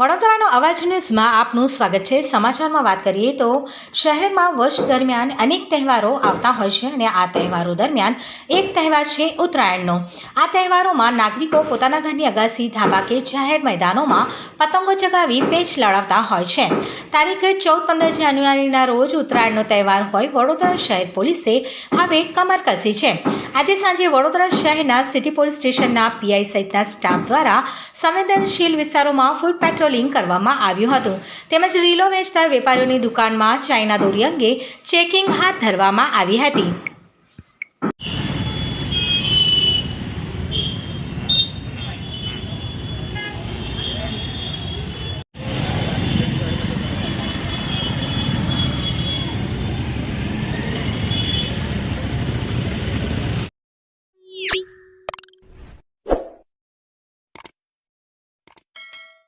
વડોદરાનો અવાજ ન્યૂઝમાં આપનું સ્વાગત છે. સમાચારમાં વાત કરીએ તો શહેરમાં વર્ષ દરમિયાન અનેક તહેવારો આવતા હોય છે અને આ તહેવારો દરમિયાન એક તહેવાર છે ઉત્તરાયણનો. આ તહેવારોમાં નાગરિકો પોતાના ઘરની અગાસી ધાબા કે જાહેર મેદાનોમાં પતંગો ચગાવી પેચ લડાવતા હોય છે. તારીખ ચૌદ પંદર જાન્યુઆરીના રોજ ઉત્તરાયણનો તહેવાર હોય વડોદરા શહેર પોલીસે હવે કમર કસી છે. આજે સાંજે વડોદરા શહેરના સિટી પોલીસ સ્ટેશનના પીઆઈ સહિતના સ્ટાફ દ્વારા સંવેદનશીલ વિસ્તારોમાં ફૂડ પેટ્રોલિંગ કરવામાં આવ્યું હતું. તેમજ રીલો વેચતા વેપારીઓની દુકાનમાં ચાઇના દોરી અંગે ચેકિંગ હાથ ધરવામાં આવી હતી.